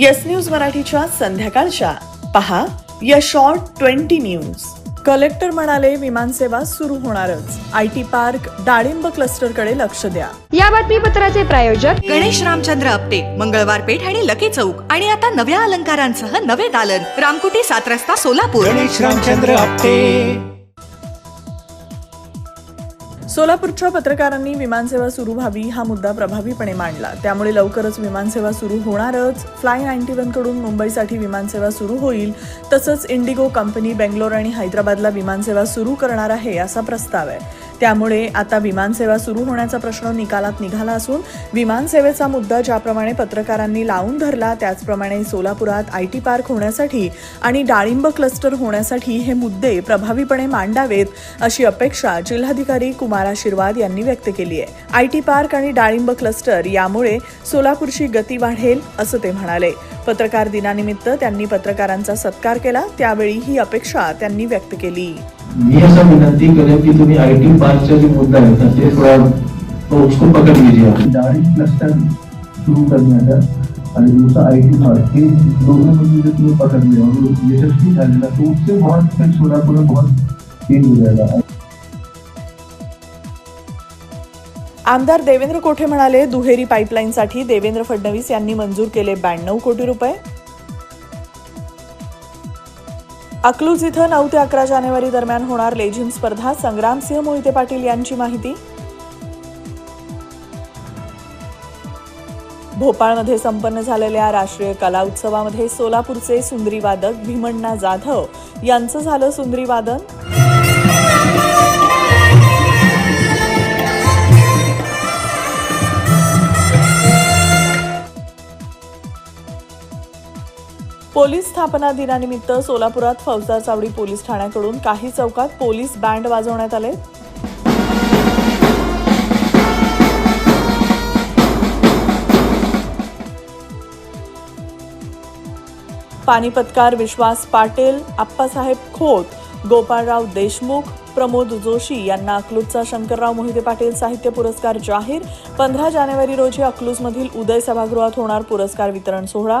Yes news मराठीच्या संध्याकाळच्या. पहा या शॉर्ट ट्वेंटी न्यूज कलेक्टर म्हणाले विमानसेवा सुरू होणारच. आय टी पार्क डाळिंब क्लस्टरकडे लक्ष द्या. या बातमीपत्राचे प्रायोजक गणेश रामचंद्र आपटे मंगळवार पेठ आणि लकी चौक. आणि आता नव्या अलंकारांसह नवे दालन. रामकुटी सात रस्ता सोलापूर. गणेश रामचंद्र आपटे. सोलापूरच्या पत्रकारांनी विमानसेवा सुरू व्हावी हा मुद्दा प्रभावीपणे मांडला. त्यामुळे लवकरच विमानसेवा सुरू होणारच. फ्लाय नाईन्टी वनकडून मुंबईसाठी विमानसेवा सुरू होईल. तसंच इंडिगो कंपनी बेंगलोर आणि हैदराबादला विमानसेवा सुरू करणार आहे असा प्रस्ताव आहे. त्यामुळे आता विमानसेवा सुरू होण्याचा प्रश्न निकालात निघाला असून विमानसेवेचा मुद्दा ज्याप्रमाणे पत्रकारांनी लावून धरला त्याचप्रमाणे सोलापुरात आय टी पार्क होण्यासाठी आणि डाळिंब क्लस्टर होण्यासाठी हे मुद्दे प्रभावीपणे मांडावेत अशी अपेक्षा जिल्हाधिकारी कुमार आशीर्वाद यांनी व्यक्त केली आहे. आय टी पार्क आणि डाळिंब क्लस्टर यामुळे सोलापूरची गती वाढेल असं ते म्हणाले. पत्रकार दिनानिमित्त त्यांनी पत्रकारांचा सत्कार केला त्यावेळी ही अपेक्षा त्यांनी व्यक्त केली. मी असं विनंती करेन की तुम्ही आय टी पार्कचा जो मुद्दा आहे ना ते थोडा तो उसको पकड़ लीजिए दाढ़ी क्लस्टर शुरू करण्याचा आणि दूसरा आय टी पार्क हे दोनों बंदी जब तुम्हें पकड़ लिया और यशस्वी झालेला तो उससे बहुत फिर सोलापुर बहुत चेंज हो जाएगा आमदार देवेंद्र कोठे म्हणाले दुहेरी पाईपलाईनसाठी देवेंद्र फडणवीस यांनी मंजूर केले ब्याण्णव कोटी रुपये. अकलूज इथं नऊ ते अकरा जानेवारी दरम्यान होणार लेझिम स्पर्धा. संग्रामसिंह मोहिते पाटील यांची माहिती. भोपाळमध्ये संपन्न झालेल्या राष्ट्रीय कला उत्सवामध्ये सोलापूरचे सुंदरी वादक भीमण्णा जाधव. यांचं झालं सुंदरी वादन. पोलीस स्थापना दिनानिमित्त सोलापुरात फौजदार चावडी पोलीस ठाण्याकडून काही चौकात पोलीस बँड वाजवण्यात आले. पानिपतकार विश्वास पाटील आप्पासाहेब खोत गोपाळराव देशमुख प्रमोद जोशी यांना अकलूजचा शंकरराव मोहिते पाटील साहित्य पुरस्कार जाहीर. पंधरा जानेवारी रोजी अकलूजमधील उदय सभागृहात होणार पुरस्कार वितरण सोहळा.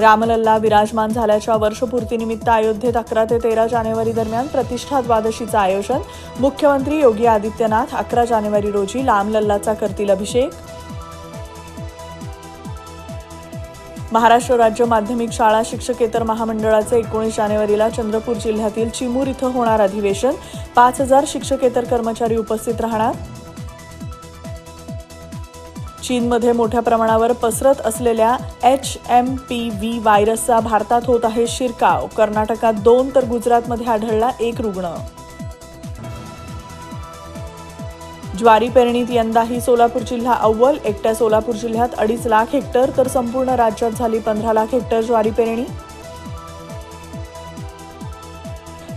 रामलल्ला विराजमान झाल्याच्या वर्षपूर्तीनिमित्त अयोध्येत अकरा ते तेरा जानेवारी दरम्यान प्रतिष्ठा द्वादशीचं आयोजन. मुख्यमंत्री योगी आदित्यनाथ अकरा जानेवारी रोजी लामलल्लाचा करतील अभिषेक. महाराष्ट्र राज्य माध्यमिक शाळा शिक्षकेतर महामंडळाचे एकोणीस जानेवारीला चंद्रपूर जिल्ह्यातील चिमूर इथं होणार अधिवेशन. पाच हजार शिक्षकेतर कर्मचारी उपस्थित राहणार. चीनमध्ये मोठ्या प्रमाणावर पसरत असलेल्या एच एम पी व्ही व्हायरसचा भारतात होत आहे शिरकाव. कर्नाटकात दोन तर गुजरातमध्ये आढळला एक रुग्ण. ज्वारी पेरणीत यंदाही सोलापूर जिल्हा अव्वल एकट्या सोलापूर जिल्ह्यात अडीच लाख हेक्टर तर संपूर्ण राज्यात झाली पंधरा लाख हेक्टर ज्वारी पेरणी.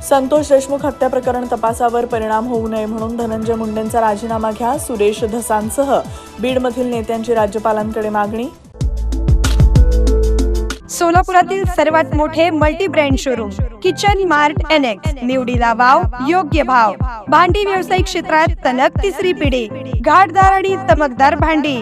संतोष देशमुख हत्या प्रकरण तपासावर परिणाम होऊ नये म्हणून धनंजय मुंडेंचा राजीनामा घ्या. सुरेश धसांसह बीडमधील नेत्यांची राज्यपालांकडे मागणी. सोलापुरातील सर्वात मोठे multi brand showroom kitchen mart annex निवडीला वाव योग्य भाव. भांडी व्यावसायिक क्षेत्रात सलग तिसरी पिढी. घाटदार आणि चमकदार भांडी.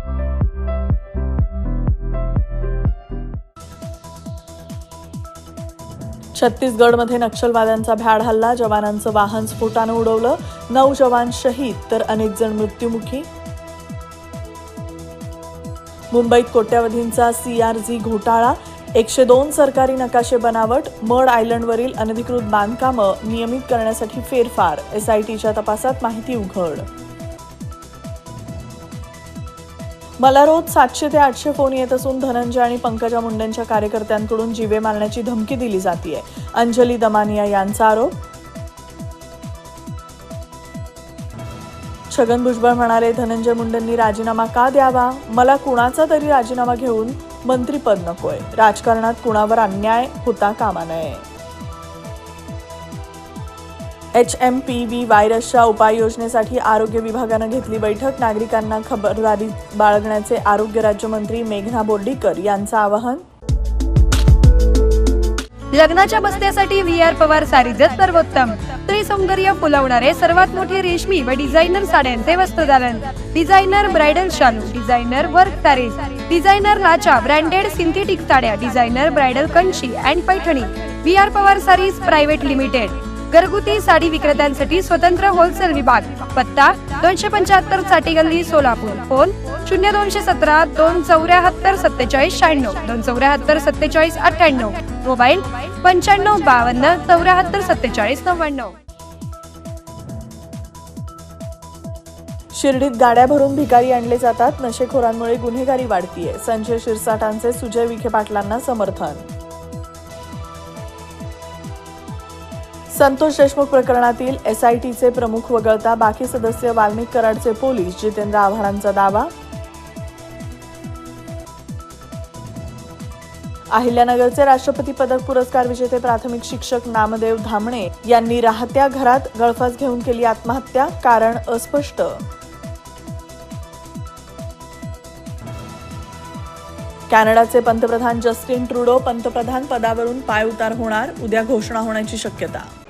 छत्तीसगडमध्ये नक्षलवाद्यांचा भ्याड हल्ला. जवानांचं वाहन स्फोटानं उडवलं. नऊ जवान शहीद तर अनेक जण मृत्युमुखी. मुंबईत कोट्यावधींचा सीआरझी घोटाळा. एकशे दोन सरकारी नकाशे बनावट. मड आयलंडवरील अनधिकृत बांधकामं नियमित करण्यासाठी फेरफार. एसआयटीच्या तपासात माहिती उघड. मला रोज सातशे ते आठशे फोन येत असून धनंजय आणि पंकजा मुंडेंच्या कार्यकर्त्यांकडून जीवे मारण्याची धमकी दिली जातीय. अंजली दमानिया यांचा आरोप? छगन भुजबळ म्हणाले धनंजय मुंडेंनी राजीनामा का द्यावा? मला कुणाचा तरी राजीनामा घेऊन मंत्रीपद नकोय. राजकारणात कुणावर अन्याय होता कामा नये. एच एम पी व्ही व्हायरसच्या उपाययोजनेसाठी आरोग्य विभागानं घेतली बैठक. नागरिकांना खबरदारी बाळगण्याचे आरोग्य राज्यमंत्री मेघना बोर्डीकर यांचं आवाहन. लग्नाच्या बस्त्यासाठी व्ही आर पवार सारीजच सर्वोत्तम. स्त्री सौंदर्य फुलवणारे सर्वात मोठे रेशमी व डिझायनर साड्यांचे वस्त्रदालन. डिझायनर ब्रायडल शालू डिझायनर वर्क सारीज डिझायनर लाचा ब्रँडेड सिंथेटिक साड्या designer bridal Kanchi and Paithani. V R Pawar sarees private limited. घरगुती साडी विक्रेत्यांसाठी स्वतंत्र होलसेल विभाग. पत्ता दोनशे पंच्याहत्तरसाठी गल्ली सोलापूर. फोन शून्य दोनशे सतरा दोन चौऱ्याहत्तर सत्तेचाळीस शहाण्णव. दोन चौऱ्याहत्तर सत्तेचाळीस अठ्ठ्याण्णव. मोबाईल पंच्याण्णव बावन्न चौऱ्याहत्तर सत्तेचाळीस नव्याण्णव. शिर्डीत गाड्या भरून भिकारी आणले जातात. नशेखोरांमुळे गुन्हेगारी वाढतीये. संजय शिरसाटांचे सुजय विखे पाटलांना समर्थन संतोष देशमुख प्रकरणातील एसआयटीचे प्रमुख वगळता बाकी सदस्य वाल्मिक कराडचे पोलीस जितेंद्र आव्हाडांचा दावा. अहिल्यानगरचे राष्ट्रपती पदक पुरस्कार विजेते प्राथमिक शिक्षक नामदेव धामणे यांनी राहत्या घरात गळफास घेऊन केली आत्महत्या कारण अस्पष्ट. कॅनडाचे पंतप्रधान जस्टिन ट्रुडो पंतप्रधान पदावरून पायउतार होणार उद्या घोषणा होण्याची शक्यता.